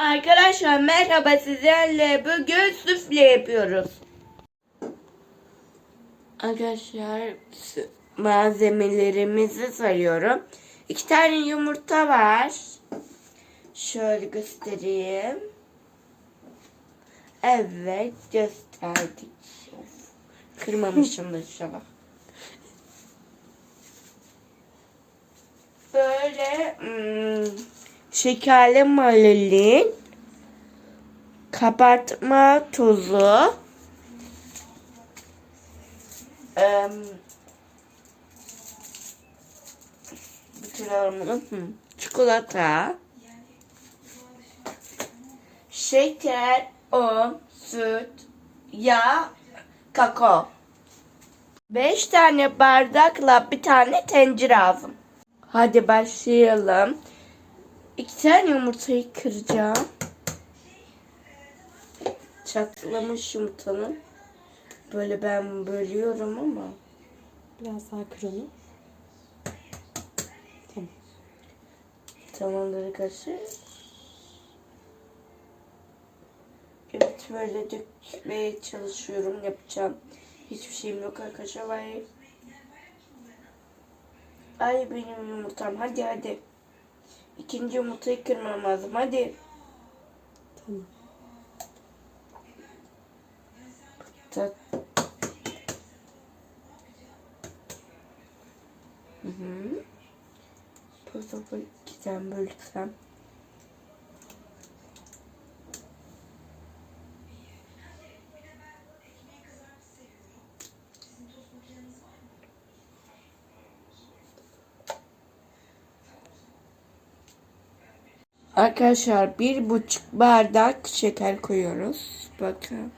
Arkadaşlar merhaba sizlerle bugün süfle yapıyoruz. Arkadaşlar malzemelerimizi sayıyorum. İki tane yumurta var. Şöyle göstereyim. Evet gösterdik. Kırmamışım da inşallah. Böyle şekerli marulin, kabartma tozu. Hı, çikolata, şeker, un, süt, yağ, kakao. Beş tane bardakla bir tane tencere lazım. Hadi başlayalım. İki tane yumurtayı kıracağım. Çatlamış yumurtanın. Böyle ben bölüyorum ama. Biraz daha kır onu. Tamam. Tamamdır arkadaşlar. Evet böyle dökmeye çalışıyorum. Yapacağım. Hiçbir şeyim yok arkadaşlar. Ay, Ay benim yumurtam. Hadi hadi. İkinci yumurtayı kırmam lazım. Hadi. Tamam. Tat. Hı hı. Burada böyle ikiden bölsem. Arkadaşlar bir buçuk bardak şeker koyuyoruz. Bakın.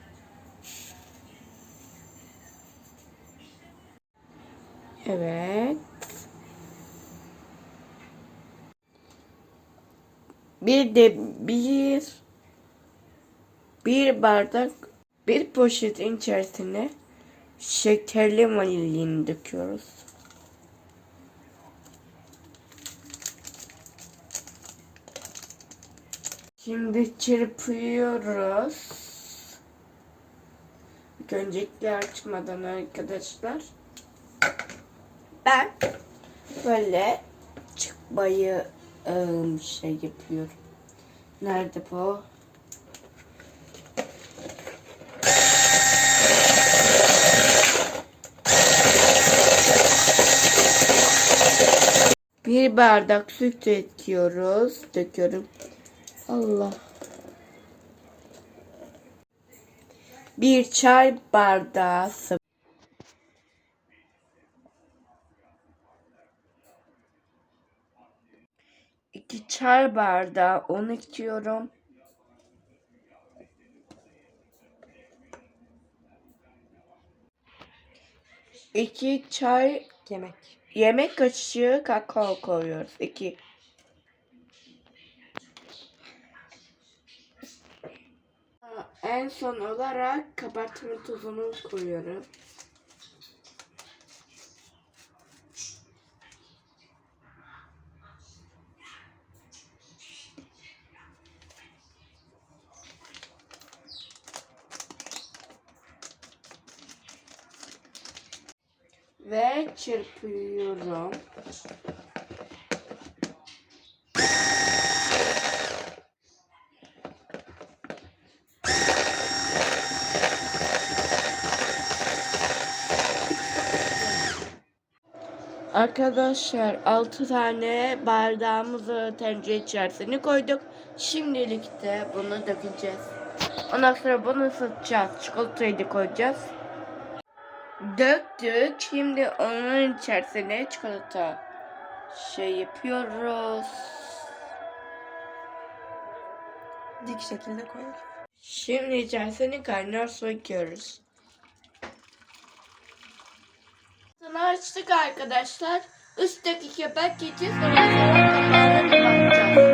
Evet. Bir de bir bir bardak bir poşetin içerisine şekerli vanilin döküyoruz. Şimdi çırpıyoruz. İlk Öncelikle açmadan arkadaşlar ben böyle çıkmayı ım, şey yapıyorum. Nerede bu? Bir bardak süt döküyoruz. Döküyorum. Allah. Bir çay bardağı sıvı. İki çay bardağı un ekliyorum. İki çay Yemek. yemek kaşığı kakao koyuyoruz. İki. En son olarak kabartma tozunu koyuyorum. Ve çırpıyorum. Arkadaşlar 6 tane bardağımızı tencere içerisine koyduk. Şimdilik de bunu dökeceğiz. Ondan sonra bunu ısıtacağız. Çikolatayı da koyacağız. Döktük. Şimdi onun içerisine çikolata şey yapıyoruz. Dik şekilde koy. Şimdi içerisine kaynar su ekliyoruz. Bunu açtık arkadaşlar. Üstteki kepek geçiyor. Sonra sonra kapağını kapat.